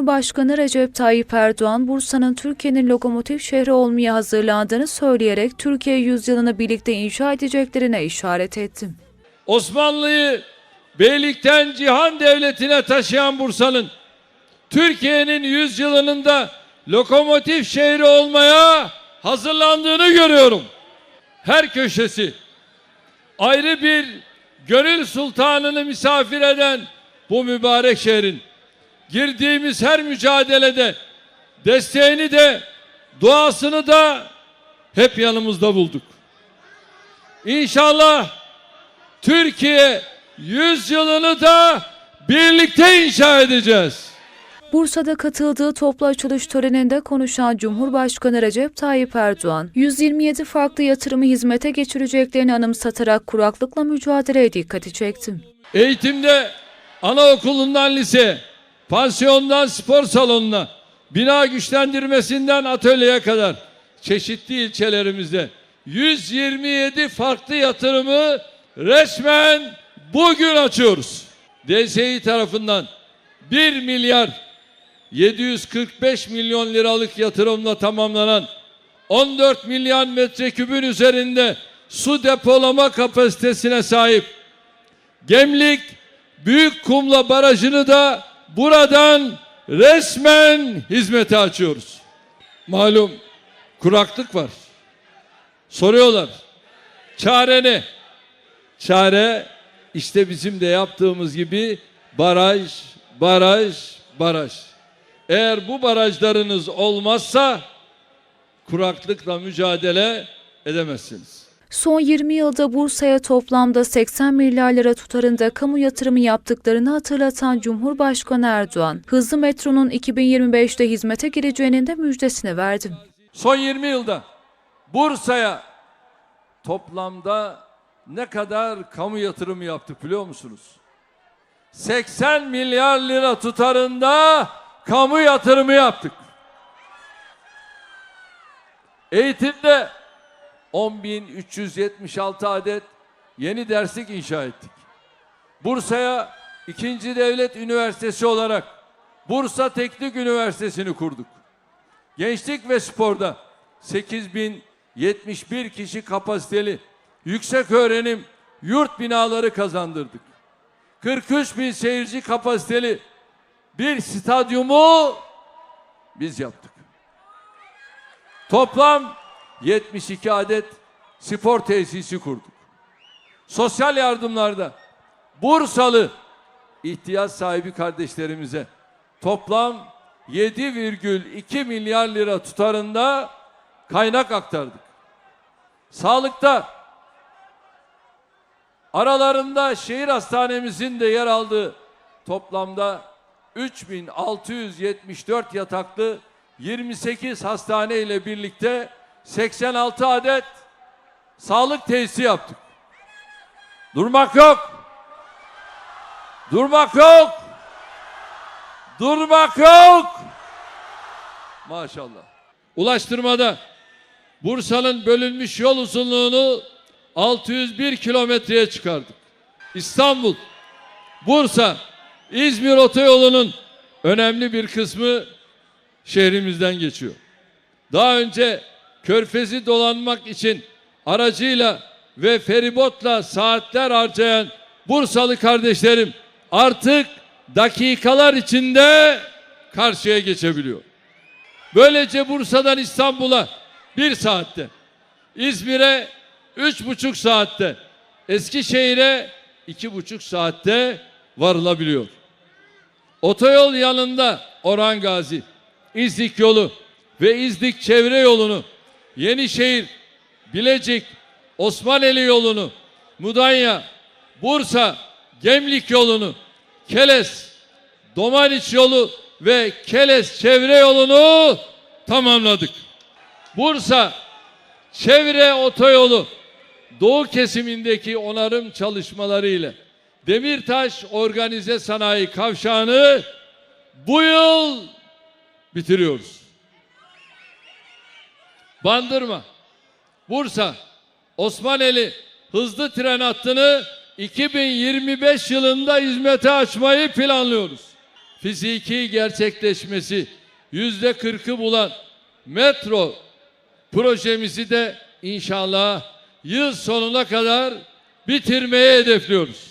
Cumhurbaşkanı Recep Tayyip Erdoğan, Bursa'nın Türkiye'nin lokomotif şehri olmaya hazırlandığını söyleyerek Türkiye yüzyılını birlikte inşa edeceklerine işaret etti. Osmanlı'yı beylikten cihan devletine taşıyan Bursa'nın Türkiye'nin yüzyılının da lokomotif şehri olmaya hazırlandığını görüyorum. Her köşesi ayrı bir gönül sultanını misafir eden bu mübarek şehrin girdiğimiz her mücadelede desteğini de duasını da hep yanımızda bulduk. İnşallah Türkiye yüzyılını da birlikte inşa edeceğiz. Bursa'da katıldığı toplu açılış töreninde konuşan Cumhurbaşkanı Recep Tayyip Erdoğan, 127 farklı yatırımı hizmete geçireceklerini anımsatarak kuraklıkla mücadeleye dikkati çekti. Eğitimde anaokulundan lise, pansiyondan spor salonuna, bina güçlendirmesinden atölyeye kadar çeşitli ilçelerimizde 127 farklı yatırımı resmen bugün açıyoruz. DSİ tarafından 1 milyar 745 milyon liralık yatırımla tamamlanan 14 milyon metrekübün üzerinde su depolama kapasitesine sahip Gemlik Büyük Kumla Barajı'nı da buradan resmen hizmete açıyoruz. Malum kuraklık var. Soruyorlar. Çare ne? Çare işte bizim de yaptığımız gibi baraj, baraj, baraj. Eğer bu barajlarınız olmazsa kuraklıkla mücadele edemezsiniz. Son 20 yılda Bursa'ya toplamda 80 milyar lira tutarında kamu yatırımı yaptıklarını hatırlatan Cumhurbaşkanı Erdoğan, hızlı metronun 2025'te hizmete gireceğinin de müjdesini verdi. Son 20 yılda Bursa'ya toplamda ne kadar kamu yatırımı yaptık biliyor musunuz? 80 milyar lira tutarında kamu yatırımı yaptık. Eğitimde 10.376 adet yeni derslik inşa ettik. Bursa'ya ikinci devlet üniversitesi olarak Bursa Teknik Üniversitesi'ni kurduk. Gençlik ve sporda 8071 kişi kapasiteli yüksek öğrenim yurt binaları kazandırdık. 43 bin seyirci kapasiteli bir stadyumu biz yaptık. Toplam 72 adet spor tesisi kurduk. Sosyal yardımlarda Bursalı ihtiyaç sahibi kardeşlerimize toplam 7,2 milyar lira tutarında kaynak aktardık. Sağlıkta aralarında şehir hastanemizin de yer aldığı toplamda 3674 yataklı 28 hastane ile birlikte 86 adet sağlık tesisi yaptık. Durmak yok. Durmak yok. Durmak yok. Maşallah. Ulaştırmada Bursa'nın bölünmüş yol uzunluğunu 601 kilometreye çıkardık. İstanbul, Bursa, İzmir otoyolunun önemli bir kısmı şehrimizden geçiyor. Daha önce Körfezi dolanmak için aracıyla ve feribotla saatler harcayan Bursalı kardeşlerim artık dakikalar içinde karşıya geçebiliyor. Böylece Bursa'dan İstanbul'a bir saatte, İzmir'e üç buçuk saatte, Eskişehir'e iki buçuk saatte varılabiliyor. Otoyol yanında Orhan Gazi, İznik yolu ve İznik çevre yolunu, Yenişehir, Bilecik, Osmaneli yolunu, Mudanya, Bursa, Gemlik yolunu, Keles, Domaniç yolu ve Keles çevre yolunu tamamladık. Bursa çevre otoyolu doğu kesimindeki onarım çalışmaları ile Demirtaş Organize Sanayi Kavşağı'nı bu yıl bitiriyoruz. Bandırma, Bursa, Osmaneli hızlı tren hattını 2025 yılında hizmete açmayı planlıyoruz. fiziki gerçekleşmesi yüzde kırkı bulan metro projemizi de inşallah yıl sonuna kadar bitirmeye hedefliyoruz.